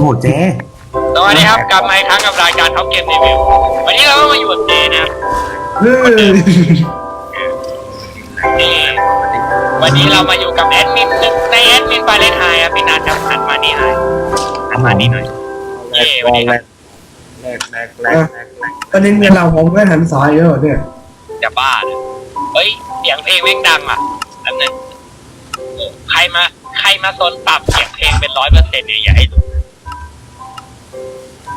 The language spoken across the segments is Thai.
โอ้โหเจ๊สวัสดีครับกลับมาอีกครั้งกับรายการท็อปเกมรีวิววันนี้เราก็มาอยู่กับเจนะครับเฮ้ยนี่วันนี้เรามาอยู่กับแอดมินหนึ่งในแอดมินฟาเรนไฮครับพี่นัทครับหันมานี่หน่อยหันมานี่หน่อยเย้วันนี้ครับแรกแรกแรกแรกแรกประเด็นเนี่ยเราผมไม่หันซ้ายเยอะเนี่ยจะบ้าเลยเฮ้ยเสียงเพลงแม่งดังอะนั่นนึงใครมาใครมาซนปรับเสียงเพลงเป็นร้อยเปอร์เซ็นต์เนี่ยอย่าให้ดู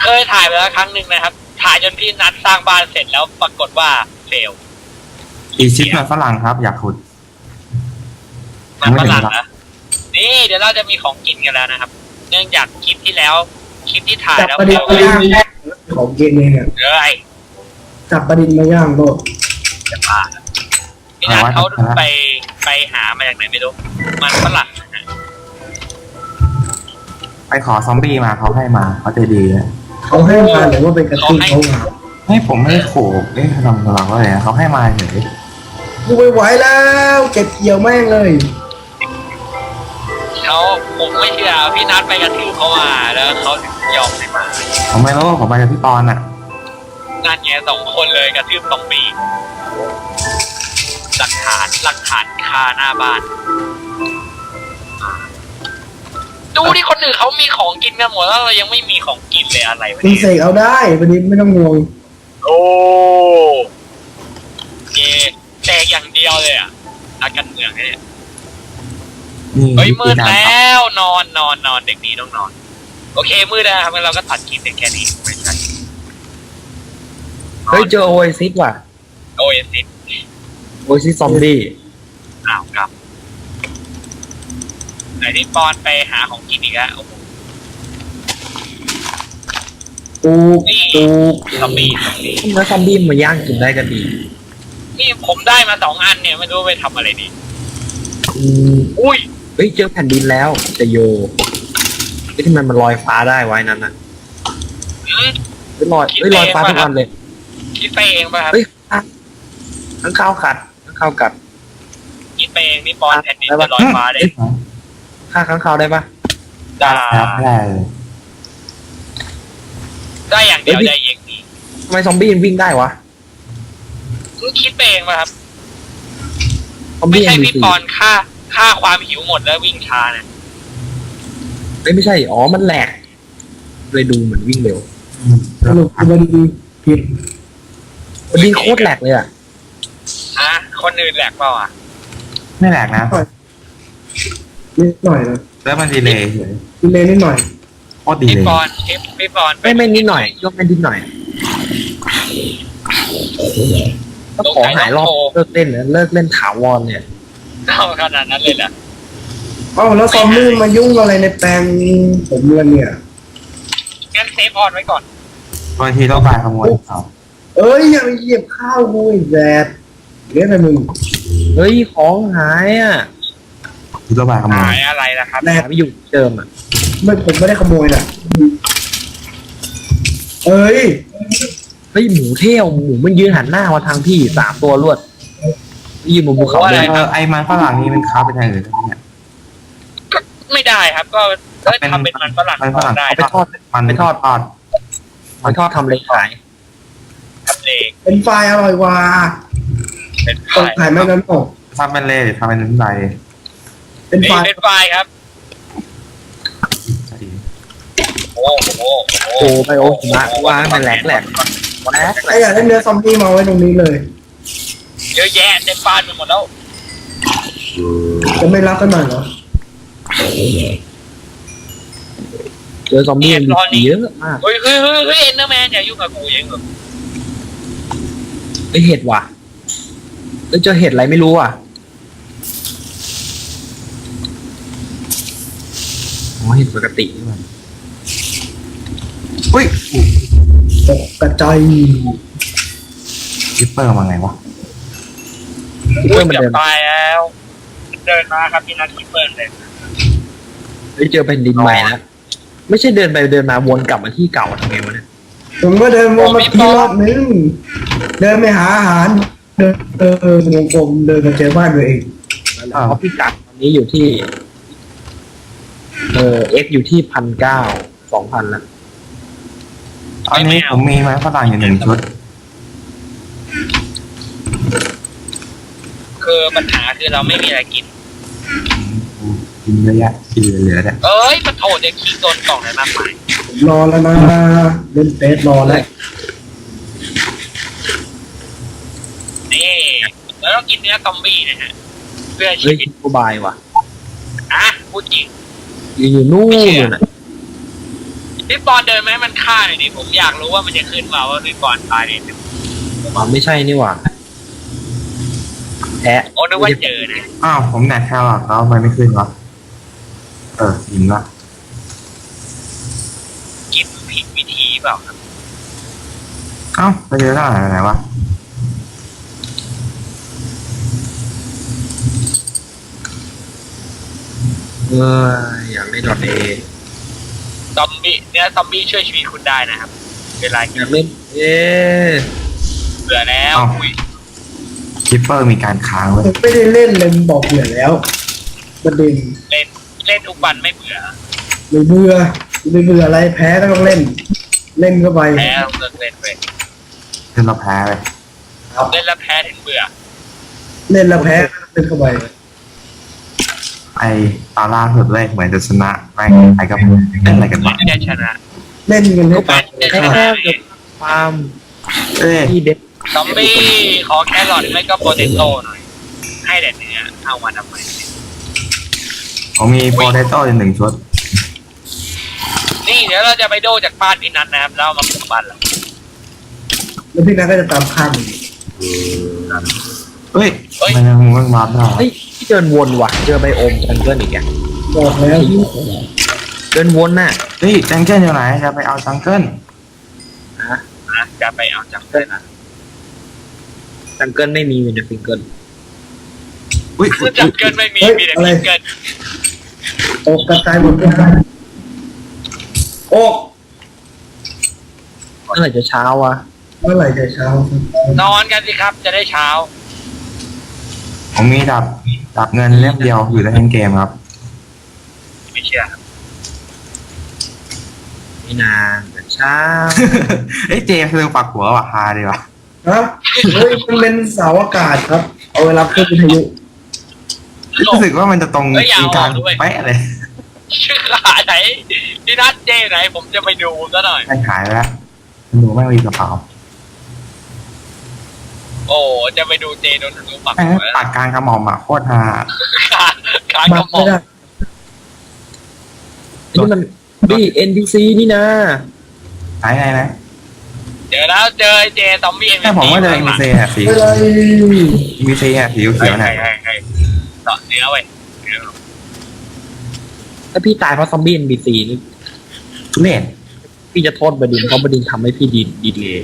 เคยถ่ายไปแล้วครั้งหนึ่งนะครับ ถ่ายจนพี่นัทสร้างบ้านเสร็จแล้วปรากฏว่าเฟลอีชิปมันฝรั่งครับ อยากขุด มันฝรั่งนะนี่เดี๋ยวเราจะมีของกินกันแล้วนะครับ เนื่องจากคลิปที่แล้วคลิปที่ถ่ายจับแล้วประเด็นมาย่างของเกมเองเนี่ยเอ้ยจับประเด็นมาย่างโลดจะพาพี่นัทเขาไปไปหามาจากไหนไม่รู้มันฝรั่งนะฮะไปขอซอมบี้มาเขาให้มาเขาใจดีเลย เขาให้มาหรือว่าเป็นกระตุ้นเขาหาให้ผมไม่ได้ขู่เอ๊ะทำกำลังว่าอะไรนะเขาให้มาเฉยกูไม่ไหวแล้ว เก็บเกี่ยวแม่งเลยเขาผมไม่เชื่อพี่นัทไปกระทืบเขามาแล้วเขาถึงยอมให้มาผมไม่รู้ผมไปกับพี่ปอนอะนั่นไงสองคนเลยกระทืบสองปีหลักฐานหลักฐานคาหน้าบ้าน ดูที่คนอื่นเขามีของกินกันหมดแล้วเรายังไม่มีของกินเลยอะไรวะมึงเนี่ยเสกเอาได้ประเด็นไม่ต้องห่วงโอ้เจแตกอย่างเดียวเลยอะนักการเมืองเนี่ยนี่เฮ้ยมืวิดธีการแล้วนอนนอนนอนเด็กดีต้องนอน โอเคมืดแล้วครับงั้นเราก็ตัดคลิปเป็นแค่นี้ไม่ใช่เฮ้ยเจอโอเอซิสว่ะโอ้ยสิโอเอซิสซอมบี้อ้าวครับ ไหนที่ปอนไปหาของกินอีกแล้วโอ้โหปูนี่ปูซอมบี้ซอมบี้เนื้อซอมบี้มาย่างกินได้ก็ดีนี่ผมได้มาสองอันเนี่ยไม่รู้ไปทำอะไรดีอืมอุ้ยเฮ้ยเจอแผ่นดินแล้วจะโยเฮ้ยทำไมมันลอยฟ้าได้ไว้นั้นน่ะอืมเฮ้ยลอยเฮ้ยลอยฟ้าทุกวันเลยคิดไปเองป่ะครับเฮ้ยอะข้างข้าวกัดข้างข้าวกัดคิดไปเองนี่ปอนแผ่นดินจะลอยฟ้าได้ ฆ่าข้างข้าวได้ปะได้ครับไม่ได้เลยได้อย่างเดียวได้เองดีทำไมซอมบี้มันวิ่งได้วะมึงคิดไปเองป่ะครับซอมไม่บี้ใช่ยังมีพี่สี่ปอนค่าค่าความหิวหมดแล้ววิ่งช้านะเฮ้ยไม่ใช่อ๋อมันแหลกเลยดูเหมือนวิ่งเร็วอืมสรุปคือประเด็นผิดมันวิ่งโคตรแหลกเลยอะฮะคนอื่นแหลกเปล่าอะไม่แหลกนะ นิดหน่อยนะแล้วมันดีเลยเฉยดีเลยนิดหน่อยโคตรดีพี่เลยปอนพี่พี่ปอนไม่ไม่นิดหน่อยยกไม่นิดหน่อยก็ของหายรอบเลิกเล่นเลยเลิกเล่นถาวรเนี่ยเอาขนาดนั้นเลยเหรอเอ้าแล้วซอมบี้มายุ่งอะไรในแปลงผมเรือนเนี่ย งั้นเซฟออนไว้ก่อนบางทีต้องการขโมยเขาเอ้ยอย่าไปเหยียบข้าวกูอีกแดดเรียกอะไรมึงเฮ้ยของหายอะ ที่ต้องการขโมหายยอะไรนะครับแดหาดไม่อยู่เดิมอะไม่ผมไม่ได้ขโมยน่ะเอ้ย เฮ้ยหมูเที่ยวหมูมันยืนหันหน้ามาทางพี่สามตัวรวดยืนบนภูเขาเลยเออไอ้มันฝรั่งนี่มันค้าเป็นอย่างอื่นได้ไหมเนี่ยก็ไม่ได้ครับ ก็ก็ทำเป็นมันฝรั่งมันฝรั่งได้เอาไปทอด มันไปทอด ทอดไปทอดทำเลยขายทำเลงเป็นไฟล์อร่อยกว่าเป็นต้องขายไม่นั้นออกทำเป็นเล่หรือทำเป็นน้ำใบ เป็นนี่ไฟล์เป็นไฟล์ครับจะดีโอ้โหโอ้ไปโอ้หิมะวางมันแหลกแหลกแหลกแหลถ้ากอยากได้เนื้อซอมบี้มาไว้ตรงนี้เลยเยอะแยะเต็มบ้านไปหมดแล้วจะไม่รับกันหน่อยเหรอเจอซอมบี้มันมีผีเยอะมากเฮ้ยเฮ้ยเฮ้ยเฮ้ยเอ็นเดอร์แมนอย่ายุ่งกับกูอย่างเงี้ยเฮ้ยเห็ดว่ะเฮ้ยเจอเห็ดอะไรไม่รู้อะ อ๋อเห็ดปกตินี่มันอุ้ยตกกระจายคิปเปอร์มาไงวะคิปเปอร์มันจะเดินตายแล้วเดินมาครับพี่นัทคิปเปิลเลยเฮ้ยเจอแผ่นดินใหม่แล้วไม่ใช่เดินไปเดินมาวนกลับมาที่เก่าทำไงวะเนี่ยผมก็เดินวนมาที่รอบนึงเดินไปหาอาหาร เดินเออเออวงกลมเดินมาเจอบ้านตัวเองเพราะพี่กัดตอนนี้อยู่ที่ เออเอ็กอยู่ที่พันเก้าสองพันแล้วตอนนี้ผมมีไม้ฝรั่งอยู่หนึ่งชุด คือปัญหาคือเราไม่มีอะไรกิน กินเยอะแยะกินเหลือๆเนี่ยเอ้ยมันโถเด็กขี้โดนกล่องไหนมากมายผมรอแล้วนะ เล่นเฟสรอแล้วนี่แล้วต้องกินเนื้อซอมบี้นะฮะเพื่อชีเฮ้ยวิตกูบายว่ะอะพูดจริง อยู่นู่นน่ะพี่ปอนเดินไหมาให้มันฆ่าหน่อยดิผมอยากรู้ว่ามันจะขึ้นมาว่าพี่ปอนตายเนี่ยอ๋อไม่ใช่นี่หว่าแพะโอ้นึกว่าเจอนะอ้าวผมแหนกแค่หรอกแล้วทำไมไม่ขึ้นวะเออจริงวะกินผิดวิธีเปล่าครับเอ้าไปเจอที่ไหนไหนวะเออ อยากเล่นดอทเอซอมบี้เนื้อซอมบี้ช่วยชีวิตคุณได้นะครับ เวลาอยากเล่นเอ๊ะเบื่อแล้วอุ้ยคิปเปอร์มีการค้างไว้ยผมไม่ได้เล่นเลยบอกเบื่อแล้วประเด็นเล่นเล่นทุกวันไม่เบื่อไม่เบื่อไม่เบื่ออะไรแพ้ก็ต้องเล่น เล่นเข้าไปแพ้ต้องเลิกเล่นเลยจนเราแพ้เลยเล่นแล้วแพ้ถึงเบื่อ เล่นแล้วแพ้ก็เล่นเข้าไป ไอตาล่าสุดเลยเหมือนจะชนะแม่งไอ้กับเล่นอะไรกันเหมือวะนจะชนะเล่นกันให้ทุกตาวัยนจะชแค่นะแค่จะฟาร์มเอ้ยที่เด็กซอมบี้ขอแครอทไม่ก็โปเตโต้หน่อย ให้แต่เนื้อเอามาทำไมผมมีโปเตโต้อยู่หนึ่งชุด นี่เดี๋ยวเราจะไปโดจากบ้านพี่นัทนะครับ แล้วเอามาปลูกบ้านเราแล้วพี่นัทก็จะตามข้ามอีก เฮ้ยทำไมันมึงมันมาได้เฮ้ยที่เดินวนว่ะเจอไบโอมจังเกิลอีกอะบอกแล้วเดินวนน่ะเฮ้ยจังเกิลอยู่ไหนจะไปเอาจังเกิลฮะนะจะไปเอาจากเกิลนะจังเกิลไม่มีอยู่ในซิงเกิลอุ้ยคือจับเกินไม่มี มีแต่มีเกินตกกระจายหมดเลยโอ้เมื่อไหร่จะเช้าวะเมื่อไหร่จะเช้านอนกันสิครับ จะได้เช้า ผมมีดับดับเงินเล่มเดียวอยู่ในทั้งเกมครับ ไม่เชื่อครับไม่นานแต่เช้าเอ้ยเจมส์เรื่องปักหัวว่ะฮาดีว่ะฮะเฮ้ยมันเป็นเสาอากาศครับ เอาเวลาขึ้นวิทยุรู้สึกว่ามันจะตรงกลางเป๊ะเลยชื่อขาไหนพี่นัทเจไหน ผมจะไปดูซะหน่อยไม่หายไปแล้วหนูไม่มีกระเป๋า โอ้จะไปดูเจโดนทะลุปักแม่งหัวปากกลางกระหม่อมอะโคตรฮาขาขากบัระกหม่อไม่มได้นี่มันดี NPC นี่นะไหนไหนไหนเจอแล้วเจอไอ้เจซอมบี้แค่ผมว่าเจอเอ็มซีอะสีไม่เลยมีซีอะสีเขียวๆไหนเนี่ยต่อเนื้อไว้ถ้าพี่ตายเพราะซอมบี้ NPC นี่เล่นพี่จะโทษบดินทร์เพราะบดินทร์ทำให้พี่ดีดีเลย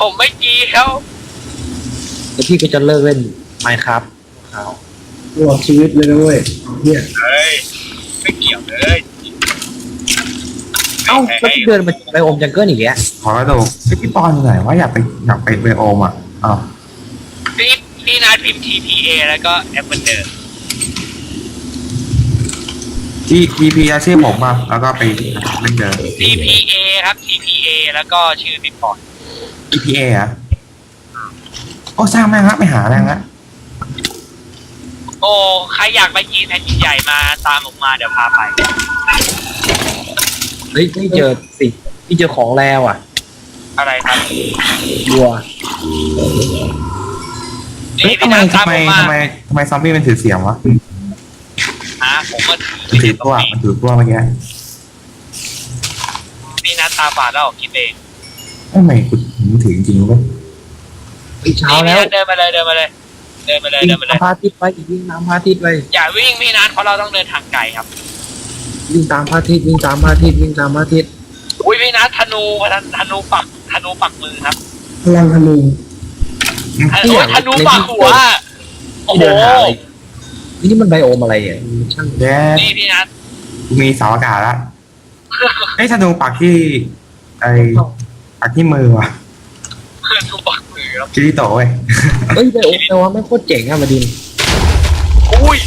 ผมไม่จีเขา แล้วพี่ก็จะเลิกเล่น Minecraft เขาตลอดชีวิตเลยนะเว้ยเนี่ยเฮ้ยไม่เกี่ยวเลยเอ้าแล้วพี่เดินมาไบโอมจังเกิลอีกแล้วขอกระดูกพี่ปอนอยู่ไหนว่าอยากไปอยากไปเบโอมอะอ้าวพี่พี่นัทพิมพ์ TPA แล้วก็แอปเปิลเดอร์ที่ทีพีชื่อผมอะแล้วก็ไปเล่นเจอ TPA ครับ TPA แล้วก็ชื่อพี่ปอน EPA อะโอ้สร้างแม่งละไม่หาแม่งละโอ้ใครอยากไปยิงแผ่นดินใหญ่มาตามผมมาเดี๋ยวพาไป เฮ้ยพี่เจอสิพี่เจอของแล้วอะอะไรครับวัวเฮ้ยนี่ทำพี่ไมนัทตามทำไมผมมาทำไมทำไมซอมบี้มันถือเสียงวะหาผมมาถืมันถือพวกมันถือพวกเมื่อกี้พี่นัทตาฝาดแล้วคิดเองทำไมกูมันถือจริงๆเว้ย เฮ้ยเช้านี่แล้พี่วนัทเดินมาเลยเดินมาเลยเดินมาเลยวิ่งเดินมาเลยตามพระอาทิตย์ไปอีกวิ่งตามพระอาทิตย์ไปอย่าวิ่งพี่นัทเพราะเราต้องเดินทางไกลครับวิ่งตามพระอาทิตย์วิ่งตามพระอาทิตย์วิ่งตามพระอาทิตย์อุ้ยพี่นัทธนูธนูปักธนูปักมือครับพลังธนูโอ้ยธนูปักหัวโอ้ที่โหเดินหาอะไรนี่มันไบโอมอะไรอะมันช่างเด้นี่พี่นัทกูมีเสาอากาศละไอ้ธนูปักที่ไอ้ปักที่มือว่ะธนูปักมือ ครับคิริโตะเว้ยเอ้ยไบโอมแต่ว่าไม่โคตรเจ๋งอะบดินทร์อุ้ย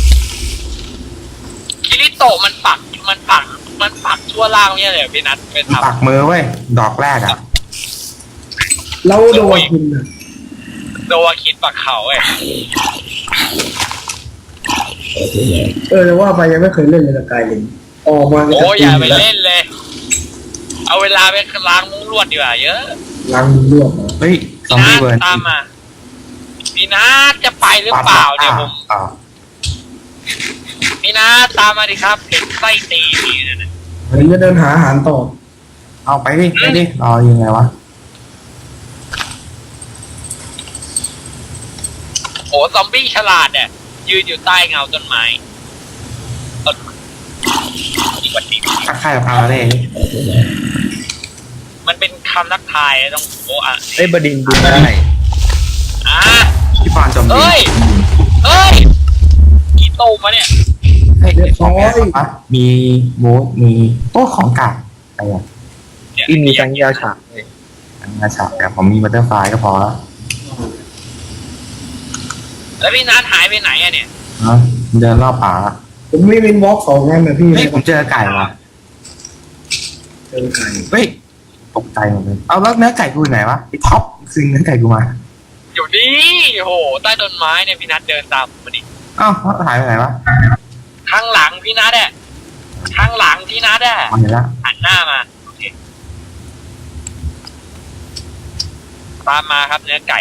คิริโตะมันปักมันปัก มันปักชั่วล่างเนี่ยเลยพี่นัทไปทปักมือเว้ยดอกแรกอะเราโดนกินอะำโดวาคิดปักเขาเว้ยเออแต่ว่าไปยังไม่เคยเล่นเลยสกายลินออกมาโอ้ยอย่าไปเล่นเลย เอาเวลาไปล้างมุ้งลวดดีกว่าเยอะล้างมือลวกเฮ้ย ซอมพี่บี้นัทเบิร์นตามมาพี่นัทจะไปหรือเปล่าเนี่ยผมอ่าพี่นัทตามมาดิครับเห็นไส้ตีพี่นั่นน่ะเดี๋ยวจะเดินหาอาหารต่อเอาไปดิไปดิรอยังไงวะโอ้ซอมบี้ฉลาดเนี่ยยืนอยู่ใต้เงาต้นไม้ต้นไม้ดีกว่าที่ทักทายกับอาเร่ มันเป็นคำนักทายต้องโอ้อะเอ้ยบดินทร์บินได้อะพี่ปอนจมดิเอ้ยเอ้ยกี่ตูมมาเนี่ยเฮ้ยของแกปะมีโบ๊ทมีโอ้ของกากอะไรอะที่มีสังยาฉากเลยอันงาฉากแต่ผมมีบัตเตอร์ไฟลายก็พอแล้วแล้วพี่นัทหายไปไหนอะเนี่ยเนอะเดินรอบป่าละผมไม่เป็นวอล์กสองงั้นนะพี่เฮ้ยผมเจอไก่ว่ะเจอไก่เฮ้ย ตกใจหมดเลยเอาแล้วเนื้อไก่กูอยู่ไหนวะไอ้ท็อปซึ่งเนื้อไก่กูมาอยู่นี่โหใต้ต้นไม้เนี่ยพี่นัทเดินตามผมมาดิอ้าวแล้วหายไปไหนวะข้างหลังพี่นัทอะข้างหลังพี่นัทอะมาเห็นละหันหน้ามาโอเคตามมาครับเนื้อไก่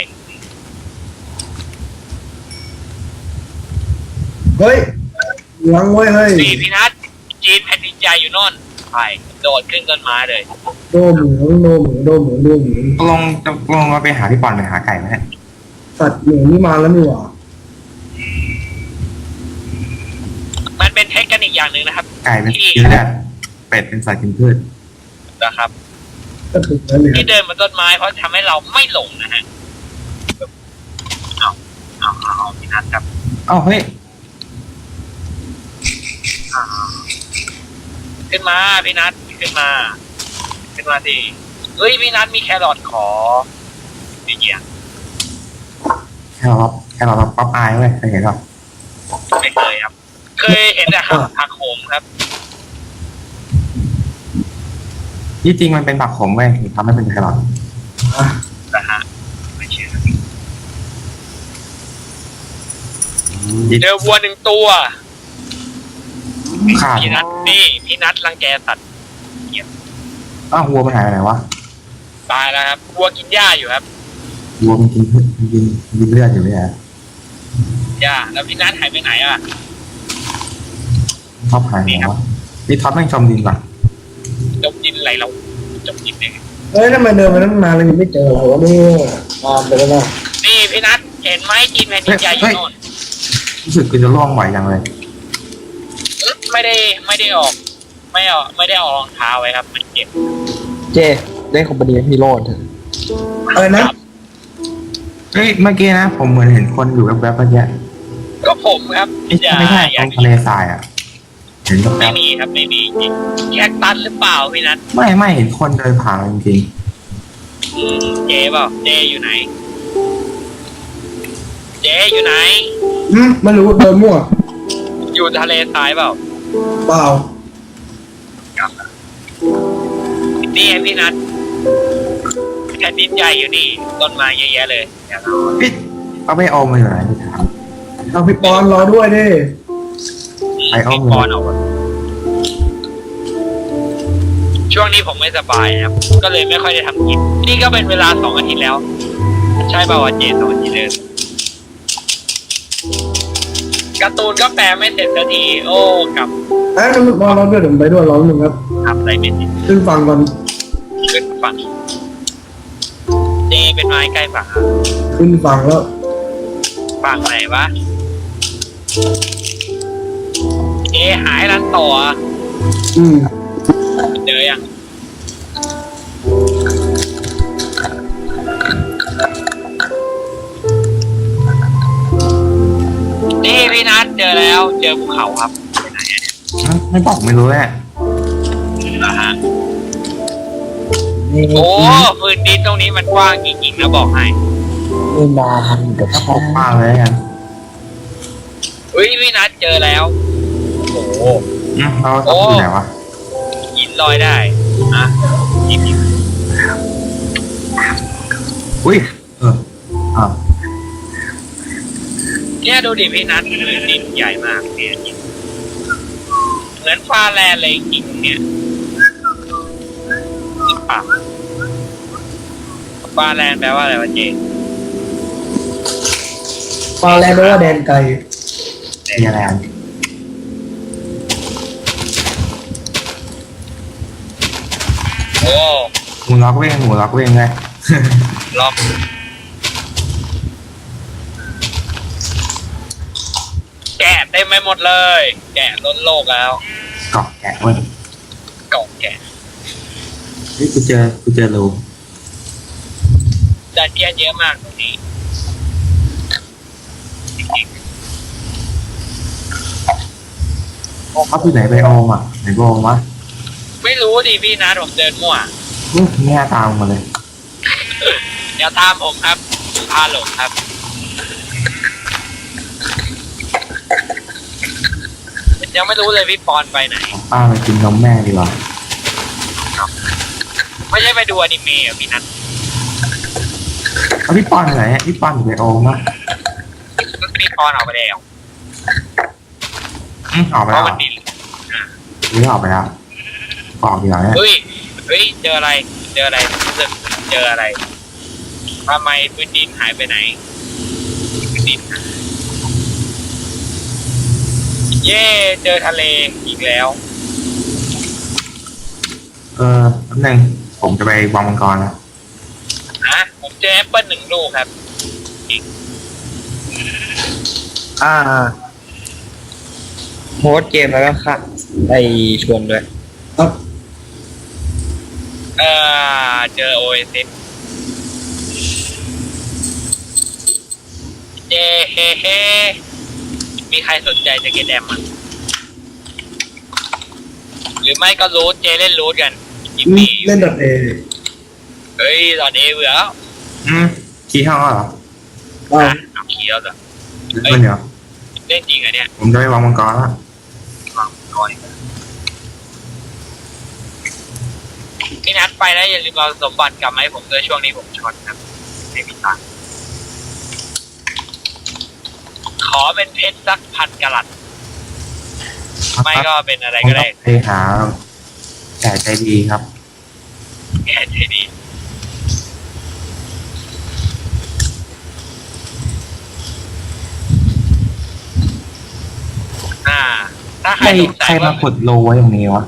เฮ้ยหลังไว้เฮ้ยนี่พี่นัทจีนแผ่นดินใจอยู่โน่นไป โดดขึ้นต้นไม้เลย โดหมูโดหมูโดหมูโดหมูตกลงตกลงมาไปหาพี่ปอนไปหาไก่ไหมฮะสัตว์หมูนี่มาแล้วนี่หว่ามันเป็นเทคนิคอย่างหนึ่งนะครับ ไก่เป็นกินเลือดเป็ดเป็นสัตว์กินพืชนะครับ ก็ถูกแล้วเนี่ยที่เดินบนต้นไม้เพราะทำให้เราไม่หลงนะฮะเอาเอาเอาเอาพี่นัทครับเอ้าเฮ้ยขึ้นมาพี่นัท ขึ้นมา ขึ้นมาสิเฮ้ยพี่นัทมีแครอทขอนี่เกียแค่เราแค่เราป๊อปอายเว้ยเคยเห็นหรอไม่เคยครับ เคยเห็นแต่ครับผักโขมครับที่จริงมันเป็นผักขมเว้ยทำให้เป็นแครอทอะนะฮะไม่เชื่อเจอวัวหนึ่งตัวขาดพี่นัทนี่พี่นัทรังแกสัตว์ อ้าววัวมันหายไปไหนวะตายแล้วครับวัวกินหญ้าอยู่ครับวัวมันกินพืชมันกินกินเลือดอยู่เนี่ยหญ้าแล้วพี่นัทหายไปไหนอะชอบหายไปไหนวะนี่ท็อปแม่งชมดินว่ะจมดินอะไรเราจมดินเองเฮ้ยทำไมเดินมาตั้งนานแล้วยังไม่เจอเราวะเนี่ยตามไปแล้วนะนี่พี่นัทเห็นไหมจีนแผ่นดินใหญ่อยู่โน่นรู้สึกกูจะล่วงไหวจังเลยไม่ได้ไม่ได้ออก ไม่ออกไม่ได้ออกรองเท้าไว้ครับ มันเจ็บ เจเล่นคอมพานีฮีโร่เถอะอะไรนะ เฮ้ยเมื่อกี้นะ ผมเหมือนเห็นคนอยู่แวบๆเมื่อกี้ก็ผมครับไม่ใช่ไม่ใช่อตรย่างทะเลทรายอะ เห็นแวไม่บมีครับไม่มีจริงแยกตันหรือเปล่าพี่นัทๆไม่ไม่เห็นคนเดินผ่านจริงอืมเจ๊เปล่าเจ๊อยู่ไหน เจ๊อยู่ไหน อืมไม่รู้เดินมั่วอยู่ทะเลทรายเปล่า เปล่า นี่ไงพี่นัทแผ่นดินใหญ่อยู่นี่ ต้นไม้เยอะแยะเลยอย่าเอาๆพี่เอาไปโอมมาอยู่ไหนพี่ถามเอาพี่ปอนรอด้วยดิไปเอาพี่ปอนเอาไว้ช่วงนี้ผมไม่สบายนะครับ ก็เลยไม่ค่อยได้ทำกิน นี่ก็เป็นเวลาสองอาทิตย์แล้ว ใช่ป่าววะเจสองอาทิตย์เลยการ์ตูนก็แปลไม่เสร็จสักที โอ้กลับเอ้ยพี่ปอนรอด้วยเดี๋ยวผมไปด้วยรอหนึ่งครับทำอะไรไม่ติดขึ้นฟังก่อน ขึ้นฝั่งเจเป็นไม้ใกล้ฝั่งอะขึ้นฟังแล้ว ฝั่งไหนวะเจหายรันต่ออะอืมเจอยังนี่พี่นัทเจอแล้ว เจอภูเขาครับไปไหนอะเนี่ยไม่บอกไม่รู้แหละ โอ้พื้นดินตรงนี้มันกว้างจริงๆนะบอกให้ไม่มาทำกับถ้าผฉัมนมากเลยกันอุ้ยพี่นัทเจอแล้ว โอ้โหอืมเราต้องอยู่ไหนวะลอยได้อะหยิบหยิบอุ้ยเอออ่าเนี่ยดูดิพี่นัทคือดินใหญ่มากเนี่ยเหมือนฟาแลนด์เลยจริงๆเนี่ยป่ะ ฟาแลนด์แปลว่าอะไรวะเจฟังแล้วแปลว่าแดนไกลเนเธอร์แลนด์โอ้หมูล็อกเว้งหมูล็อกเว้งเลยล็อกแกะเต็มไปหมดเลย แกะล้นโลกแล้วเกาะแกะเว้ยเก่าแกะเฮ้ยกูเจอกูเจอรู ดันเจียนเยอะมากตรงนี้เขาที่ไหนไปโอมอะไหนโอมวะไม่รู้ดิพี่นัทผมเดินมั่วอื้อแง่ตามมาเลยอย่าตามผมครับ พาหลงครับ ยังไม่รู้เลยพี่ปอนไปไหนของป้าไปกินนมแม่ดีกว่าไม่ใช่ไปดูอนิเมะอะพี่นัท เอาพี่ปอนไปไหนอะพี่ปอนอยู่ไปโอมอะพี่ปอนออกไปแล้วอืมออกไปเพแล้วราะเหรมัอนดินหรือออกไปแล้วออกดีกว่าเนี่ยเฮ้ยเฮ้ยเจออะไร เจออะไรรู้สึกเจออะไรทำไมพื้นดินหายไปไหนพื้นดินหายเย่เจอทะเลอีกแล้ว เออแป๊บนึงผมจะไปวางมังกรแล้ว นะผมเจอแอปเปิลหนึ่งลูกครับ อ่าโฮสต์เกมแล้วก็ค่ะไปชวนด้วย ครับเอ่อเจอโอเอซิสเจเฮเฮมีใครสนใจจะเก็ตแอมมั้งหรือไม่ก็รูทเจเล่นรูทกันยิมมี่เล่นดอทเอ เฮ้ยตอนเอเบื่อแล้วอืมขี้ห้องแล้วเหรออ่าอะเอาขี้แล้วเหรอเล่นเดี๋ยวเล่นจริงเหรอเนี่ยผมจะไปวางมังกรแล้ววางก่อนพี่นัดไปนะอย่าลืมเอาสมบัติกลับมาให้ผมด้วยช่วงนี้ผมช็อตครับไม่มีตังค์ขอเป็นเพชรสักพันกะลัด ไม่ก็เป็นอะไรผมก็ต้อได้งไปหาแก่ใจดีครับแค่ใจดี อ่า ถ้า ใคใครรสงใคสัรยมาว่าขุดโลไว้ตรงนี้วะ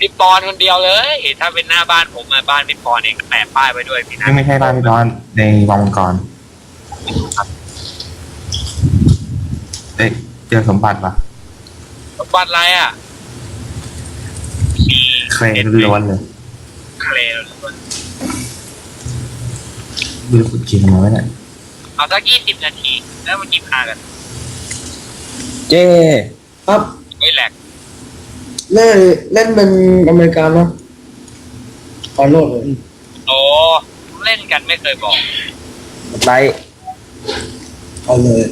พี่ปอนคนเดียวเลย ถ้าเป็นหน้าบ้านผมมาบ้านพี่ปอนเองแปะป้ายไว้ด้วยพี่นัไม่ทไม่ใช่บ้านพี่ดอนในวางมังกรเอ๊ะเจอสมบัติปะสมบัติอะไรอะมีเคลนล้วนๆเลยเคลนล้วนดูขุดกินมาไว้เนี่ยเอาสักยี่สิบนาที แล้วมันหยิบหากัน เจ้ครับ ไม่แหลกเล่นเล่นเป็นอเมริกันเนาะขอโทษเลยโอ้เล่นกันไม่เคยบอกกดไลค์เอาเลย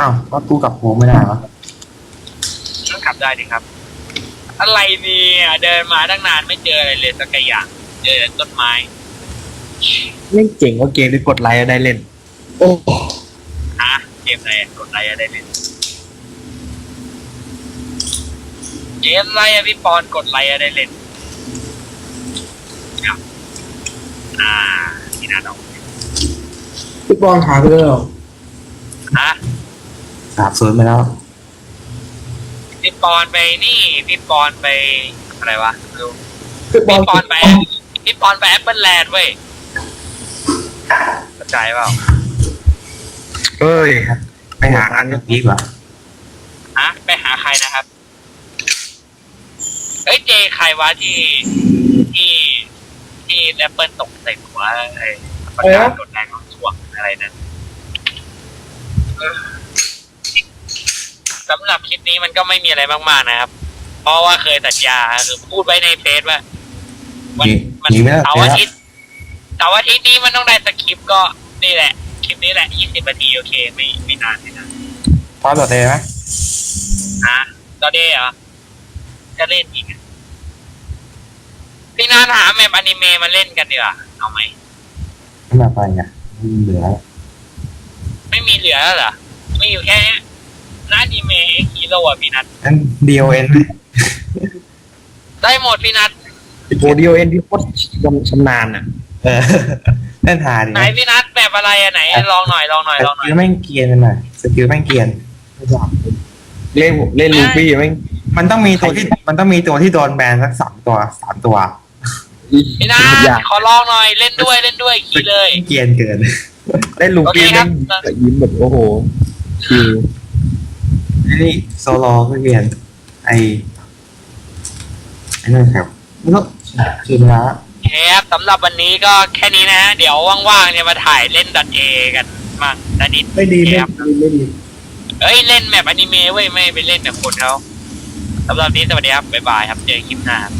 อ้าวก็ตู้กับโฮมไม่ได้วะต้องขับได้ดิครับ อะไรเนี่ยเดินมาตั้งนานไม่เจออะไรเลยสักอย่าง เจอแต่ต้นไม้เล่นเจ๋งว่าเกมที่กดไลค์แล้วได้เล่น โอ้ฮะเกมอะไรอะกดไลค์อะได้เล่น เกมอะไรอะพี่ปอนกดไลค์อะได้เล่นครับอ่าที่น่าดอกพี่ปอนหายไปเลยเหรอฮะสาบสูญไปแล้ว พี่ปอนไปนี่ พี่ปอนไปอะไรวะไม่รู้พี่ปอพี่นปอนไปพี่ปอนไปแอปเปิลแลนด์เว้ยเข้าใจเปล่าเอ้ย ไปหาอันนี้กว่าฮะไปหาใครนะครับ เอ้ยเจใครวะที่ที่ที่แอปเปิลตกใส่หัวไอ้ประกาศกดแรงของช่วงอะไรนั่นเออสำหรับคลิปนี้มันก็ไม่มีอะไรมาก ๆ นะครับ เพราะว่าเคยสัญญาคือพูดไว้ในเฟซว่าหวันนีมันหนีไม่ได้เสาร์เจ๊อาทิตย์เสาร์อาทิตย์นี้มันต้องได้สคริปต์ก็นี่แหละ คลิปนี้แหละยี่สิบนาทีโอเค ไม่ไม่นานไม่นานพอต่อเตะไหมฮะตอนนี้เหรอจะเล่นอีกอะ พี่นาถามแมปอนิเมะมาเล่นกันดีกว่าเอาไหม ไม่มาไปไงไม่เหลือไม่มีเหลือแล้วเหรอมีอยู่แค่เนี้ยร้านอนิเมะเอ็กฮีโร่อะพี่นัทนั่น DON ได้หมดพี่นัทโอเดียวเอ็นที่โคตรชำนาญอะเออเล่นหาดิไหนพี่นัทแบบอะไรอะไหนลองหน่อยลองหน่อยสลองหน่อยกิลแม่งเกรียนไปหน่อยสกิลแม่งเกรียนเล่นเล่นลูฟี่แม่งมันต้องมีตัวที่มันต้องมีตัวที่โดนแบนสักสองตัวสามตัว พี่นัทอย่างขอลองหน่อยเล่นด้วยเล่นด้วยคีเลย เกรียนเกินเล่นลูฟี่โอเคครัแม่บงยิ้มแบบโอ้โหชิลนี่โซโลก็เกรียน ไอไอ้นั่นครับไม่รู้คือนะครับสำหรับวันนี้ก็แค่นี้นะฮะเดี๋ยวว่างๆเนี่ยมาถ่ายเล่นดันเอกันมั่งดันดิไม่ดีไม่ครับดีไม่ดี เอ้ยเล่นแมปอนิเมะเว้ยไม่ไปเล่นแบบคนเขาสำหรับนี้สวัสดีครับบ๊ายบายครับเจอคลิปหน้าครับ